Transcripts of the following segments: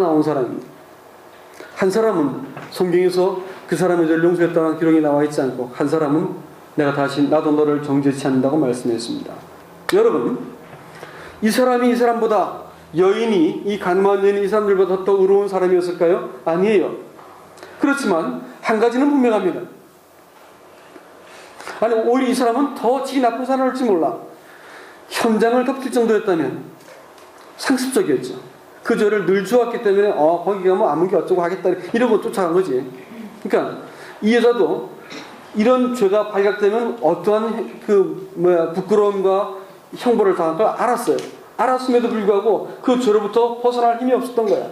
나온 사람입니다. 한 사람은 성경에서 그 사람의 죄를 용서했다는 기록이 나와 있지 않고 한 사람은 내가 다시 나도 너를 정죄치 않는다고 말씀했습니다. 여러분 이 사람이 이 사람보다 여인이 이 간마한 여인이 이 사람들보다 더 의로운 사람이었을까요? 아니에요. 그렇지만 한 가지는 분명합니다. 아니 오히려 이 사람은 더 질이 나쁜 사람일지 몰라. 현장을 덮칠 정도였다면 상습적이었죠. 그 죄를 늘 주었기 때문에 어 거기 가면 아무 게 어쩌고 하겠다 이러고 쫓아간 거지. 그러니까 이 여자도 이런 죄가 발각되면 어떠한 그 뭐야 부끄러움과 형벌을 당할 걸 알았어요. 알았음에도 불구하고 그 죄로부터 벗어날 힘이 없었던 거야.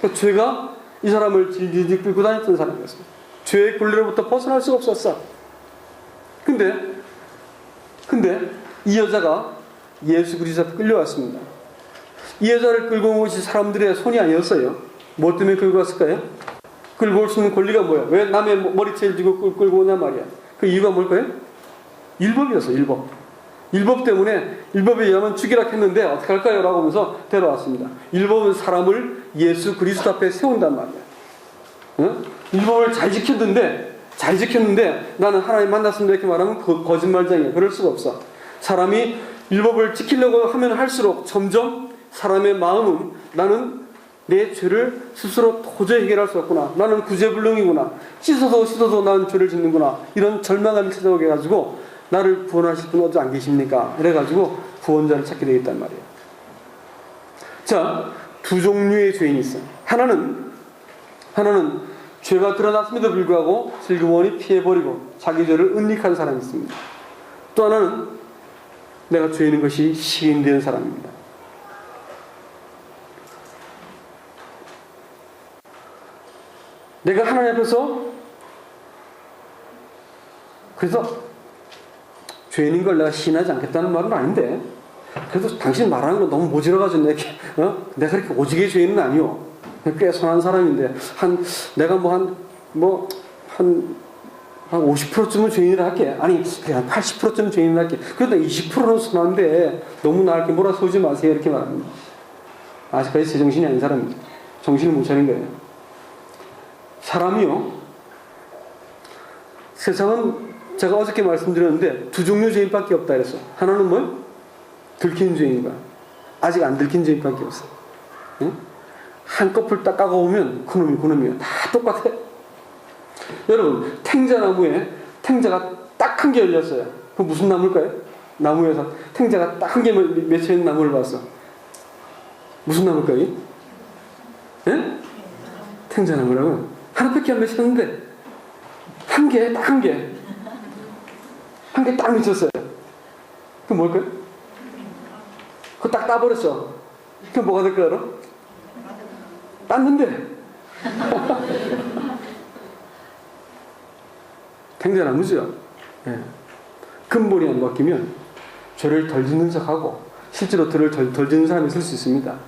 그 죄가 이 사람을 질질질 끌고 다녔던 사람이었어요. 죄의 굴레로부터 벗어날 수가 없었어. 근데 근데 이 여자가 예수 그리스도 끌려왔습니다. 이 여자를 끌고 온 것이 사람들의 손이 아니었어요. 뭐 때문에 끌고 왔을까요? 끌고 올 수 있는 권리가 뭐야? 왜 남의 머리채를 쥐고 끌- 끌고 오냐 말이야. 그 이유가 뭘까요? 율법이었어, 율법. 율법 때문에 율법에 의하면 죽이라 했는데 어떻게 할까요? 라고 하면서 데려왔습니다. 율법은 사람을 예수 그리스도 앞에 세운단 말이야. 응? 율법을 잘 지켰는데 잘 지켰는데 나는 하나님 만났습니다 이렇게 말하면 그 거짓말장이야. 그럴 수가 없어. 사람이 율법을 지키려고 하면 할수록 점점 사람의 마음은 나는 내 죄를 스스로 도저히 해결할 수 없구나. 나는 구제불능이구나. 씻어도 씻어도 나는 죄를 짓는구나. 이런 절망감이 찾아오게 해가지고 나를 구원하실 분 어디 안 계십니까? 이래가지고 구원자를 찾게 되겠단 말이에요. 자, 두 종류의 죄인이 있어요. 하나는 하나는 죄가 드러났음에도 불구하고 슬그머니 피해버리고 자기 죄를 은닉한 사람이 있습니다. 또 하나는 내가 죄인인 것이 시인되는 사람입니다. 내가 하나님 앞에서 그래서 죄인인 걸 내가 시인하지 않겠다는 말은 아닌데 그래도 당신 말하는 거 너무 모질어가지고 내가, 어? 내가 그렇게 오지게 죄인은 아니요. 꽤 선한 사람인데 한 내가 뭐 한 뭐 한 한 50%쯤은 죄인이라 할게. 아니, 그래, 한 80%쯤 죄인이라 할게. 그러다 20%는 선한데 너무 나을 게 몰아서오지 마세요. 이렇게 말합니다. 아직까지 제정신이 아닌 사람이죠. 정신을 못 차린 거예요. 사람이요. 세상은 제가 어저께 말씀드렸는데 두 종류 죄인밖에 없다 그랬어. 하나는 뭐요? 들킨 죄인과 아직 안 들킨 죄인밖에 없어. 응? 한꺼풀 딱 까가오면 그놈이 그놈이야. 다 똑같아. 여러분 탱자나무에 탱자가 딱 한 개 열렸어요. 그 무슨 나무일까요? 나무에서 탱자가 딱 한 개 맺혀 있는 나무를 봤어. 무슨 나무일까요? 예? 탱자나무라고 하나밖에 안 맺혔는데 한 개, 딱 한 개. 한 개딱 맺혔어요. 그 뭘까요? 그거 딱 따버렸어. 그 뭐가 될까 알아? 땄는데. 탱자나무죠. 예. 근본이 안 바뀌면 죄를 덜 짓는 척하고 실제로 덜, 덜, 덜 짓는 사람이 있을 수 있습니다.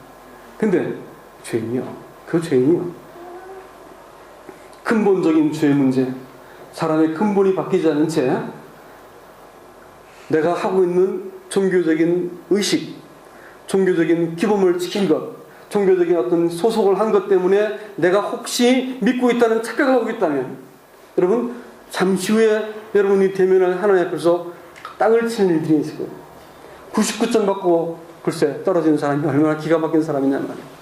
근데 죄인이요. 그 죄인이요. 근본적인 죄의 문제, 사람의 근본이 바뀌지 않은 채 내가 하고 있는 종교적인 의식, 종교적인 기범을 지킨 것, 종교적인 어떤 소속을 한 것 때문에 내가 혹시 믿고 있다는 착각을 하고 있다면 여러분 잠시 후에 여러분이 대면할 하나님 앞에서 땅을 치는 일들이 있을 거예요. 99점 받고 글쎄 떨어지는 사람이 얼마나 기가 막힌 사람이냐 말이에요.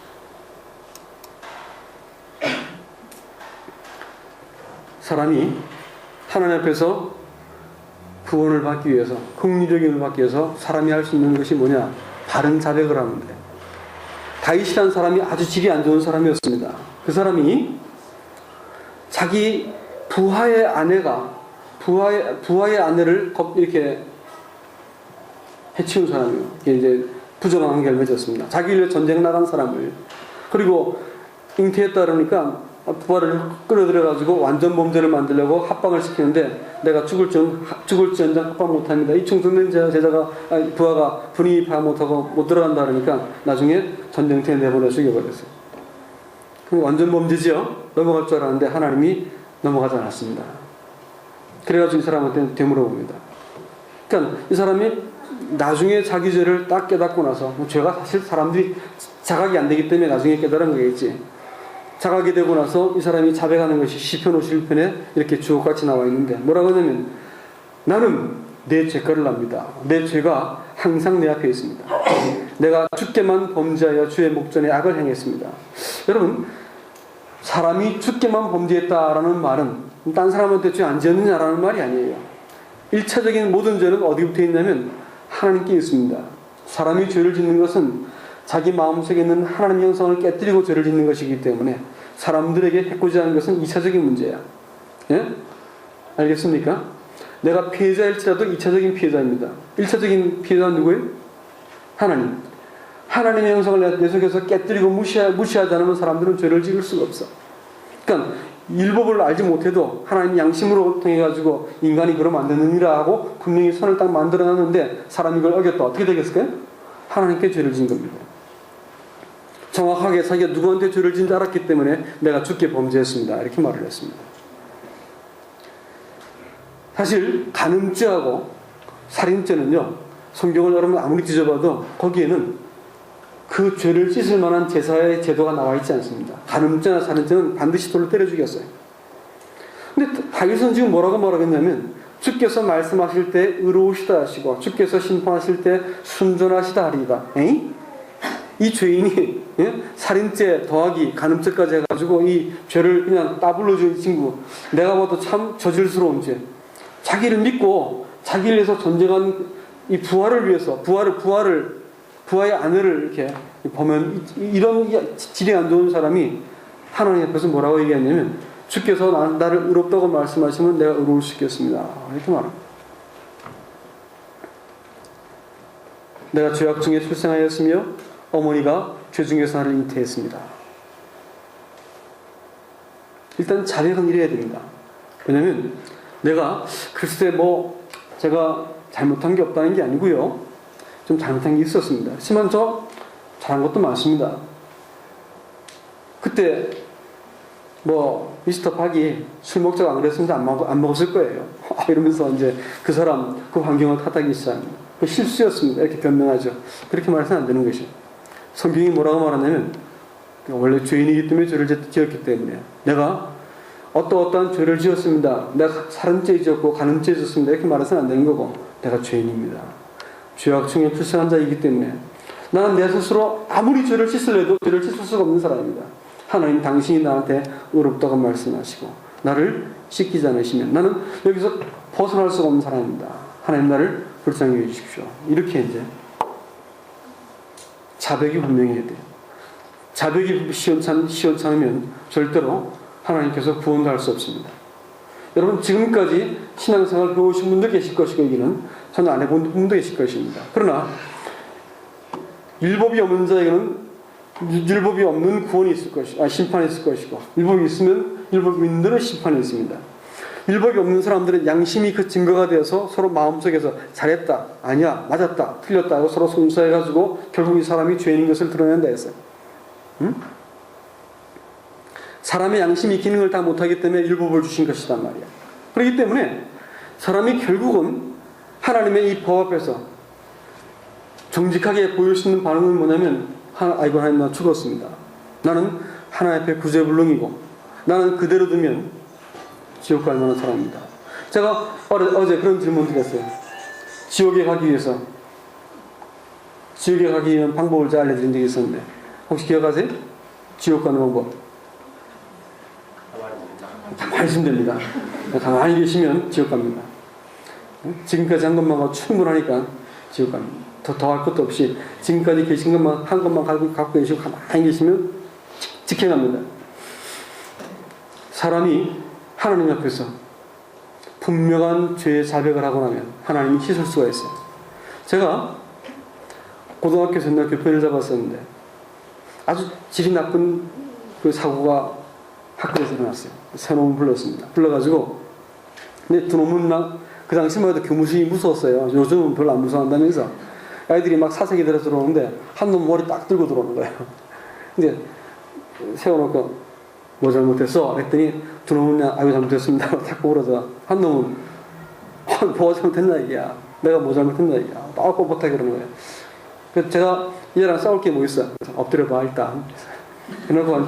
사람이 하나님 앞에서 구원을 받기 위해서 긍휼적인 을 받기 위해서 사람이 할 수 있는 것이 뭐냐? 바른 자백을 돼. 다윗이라는 사람이 아주 질이 안 좋은 사람이었습니다. 그 사람이 자기 부하의 아내가 부하의 부하의 아내를 겁- 이렇게 해치운 사람이에요. 이게 이제 부정한 관계를 맺었습니다. 자기 를 전쟁 나간 사람을 그리고 잉태했다 그러니까 부하를 끌어들여가지고 완전 범죄를 만들려고 합방을 시키는데 내가 죽을 전 죽을지언정 합방 못합니다. 이 충성된 제- 제자가 아니, 부하가 분위기 파 못하고 못 들어간다 그러니까 나중에 전쟁터에 내보내 죽여버렸어요. 그 완전 범죄지요. 넘어갈 줄 알았는데 하나님이 넘어가지 않았습니다. 그래가지고 이 사람한테 되물어봅니다. 그러니까 이 사람이 나중에 자기 죄를 딱 깨닫고 나서 뭐 죄가 사실 사람들이 자각이 안 되기 때문에 나중에 깨달은 거겠지. 자각이 되고 나서 이 사람이 자백하는 것이 시편 51편에 이렇게 주옥같이 나와 있는데 뭐라고 하냐면 나는 내 죄가를 납니다. 내 죄가 항상 내 앞에 있습니다. 내가 주께만 범죄하여 주의 목전에 악을 행했습니다. 여러분 사람이 주께만 범죄했다라는 말은 딴 사람한테 죄 안 지었느냐라는 말이 아니에요. 일차적인 모든 죄는 어디부터 있냐면 하나님께 있습니다. 사람이 죄를 짓는 것은 자기 마음속에 있는 하나님 형성을 깨뜨리고 죄를 짓는 것이기 때문에 사람들에게 해코지 하는 것은 2차적인 문제야. 예? 알겠습니까? 내가 피해자일지라도 2차적인 피해자입니다. 1차적인 피해자는 누구예요? 하나님. 하나님의 형성을 내- 내 속에서 깨뜨리고 무시하, 무시하지 않으면 사람들은 죄를 지을 수가 없어. 그러니까 율법을 알지 못해도 하나님 양심으로 통해 가지고 인간이 그러면 안 되느니라 하고 분명히 선을 딱 만들어 놨는데 사람이 이걸 어겼다. 어떻게 되겠을까요? 하나님께 죄를 진 겁니다. 정확하게 자기가 누구한테 죄를 진지 알았기 때문에 내가 죽게 범죄했습니다. 이렇게 말을 했습니다. 사실 간음죄하고 살인죄는요. 성경을 여러분 아무리 뒤져봐도 거기에는 그 죄를 씻을 만한 제사의 제도가 나와 있지 않습니다. 간음죄나 살인죄는 반드시 돌로 때려 죽였어요. 근데 다윗은 지금 뭐라고 말하겠냐면 주께서 말씀하실 때 의로우시다 하시고 주께서 심판하실 때 순전하시다 하리다. 에이? 이 죄인이 예? 살인죄 더하기 간음죄까지 해가지고 이 죄를 그냥 따블러준 친구 내가 봐도 참 저질스러운 죄 자기를 믿고 자기를 위해서 전쟁한 이 부활을 위해서 부활을 부활을 부하의 아내를 이렇게 보면 이- 이런 질이 안 좋은 사람이 하나님 앞에서 뭐라고 얘기하냐면 주께서 나, 나를 의롭다고 말씀하시면 내가 의로울 수 있겠습니다. 이렇게 말합니다. 내가 죄악 중에 출생하였으며 어머니가 죄 중에서 나를 잉태했습니다. 일단 자백은 이래야 됩니다. 왜냐면 내가 글쎄 뭐 제가 잘못한 게 없다는 게 아니고요. 좀 잘못한 게 있었습니다. 하지만 저 잘한 것도 많습니다. 그때 뭐 미스터 박이 술 먹자고 안 그랬으면 안, 먹, 안 먹었을 거예요. 이러면서 이제 그 사람 그 환경을 탓하기 시작합니다. 그 실수였습니다. 이렇게 변명하죠. 그렇게 말해서는 안 되는 것이죠. 성경이 뭐라고 말하냐면 원래 죄인이기 때문에 죄를 지었기 때문에 내가 어떠 어떠한 죄를 지었습니다. 내가 살인죄 지었고 간음죄 지었습니다. 이렇게 말해서는 안 되는 거고 내가 죄인입니다. 죄악 중에 출생한 자이기 때문에 나는 내 스스로 아무리 죄를 씻으려도 죄를 씻을 수가 없는 사람입니다. 하나님 당신이 나한테 의롭다고 말씀하시고 나를 씻기지 않으시면 나는 여기서 벗어날 수가 없는 사람입니다. 하나님 나를 불쌍히 해 주십시오. 이렇게 이제 자백이 분명해야 돼요. 자백이 시원찮, 시원찮으면 절대로 하나님께서 구원도 할 수 없습니다. 여러분, 지금까지 신앙생활 배우신 분도 계실 것이고, 여기는 저는 안 해본 분도 계실 것입니다. 그러나, 율법이 없는 자에게는 율법이 없는 구원이 있을 것이, 아, 심판이 있을 것이고, 율법이 있으면 율법이 있는 대로 심판이 있습니다. 율법이 없는 사람들은 양심이 그 증거가 되어서 서로 마음속에서 잘했다, 아니야, 맞았다, 틀렸다 하고 서로 송사해가지고 결국 이 사람이 죄인인 것을 드러낸다 했어요. 응? 사람의 양심이 기능을 다 못하기 때문에 율법을 주신 것이단 말이야. 그렇기 때문에 사람이 결국은 하나님의 이 법 앞에서 정직하게 보일 수 있는 반응은 뭐냐면 하, 아이고 하나님 나 죽었습니다. 나는 하나님 앞에 구제불능이고 나는 그대로 두면 지옥 갈 만한 사람입니다. 제가 어제 그런 질문 드렸어요. 지옥에 가기 위해서 지옥에 가기 위한 방법을 제가 알려드린 적이 있었는데 혹시 기억하세요? 지옥 가는 방법. 가만히 있으면 됩니다. 가만히 계시면 지옥 갑니다. 지금까지 한 것만 충분하니까 지옥 갑니다. 더, 더 할 것도 없이 지금까지 계신 것만, 한 것만 갖고, 갖고 계시고 가만히 계시면 지, 지켜갑니다. 사람이 하나님 앞에서 분명한 죄의 자백을 하고 나면 하나님이 씻을 수가 있어요. 제가 고등학교에서 옛날 교편을 잡았었는데 아주 질이 나쁜 그 사고가 학교에서 일어났어요. 세 놈을 불렀습니다. 불러가지고 근데 두 놈은 막 그 당시만 해도 교무실이 무서웠어요. 요즘은 별로 안 무서워한다면서 아이들이 막 사색이 들어 들어오는데 한 놈 머리 딱 들고 들어오는 거예요. 근데 세워놓고 뭐 잘못했어? 그랬더니 두 놈은 아유 잘못했습니다. 자꾸 울어서 한 놈은 어, 뭐가 잘못했나 이게야. 내가 뭐 잘못했나 이게 막 뻣뻣하게 그러는 거예요. 그래서 제가 얘랑 싸울 게 뭐 있어? 그래서 엎드려 봐 일단. 그래놓고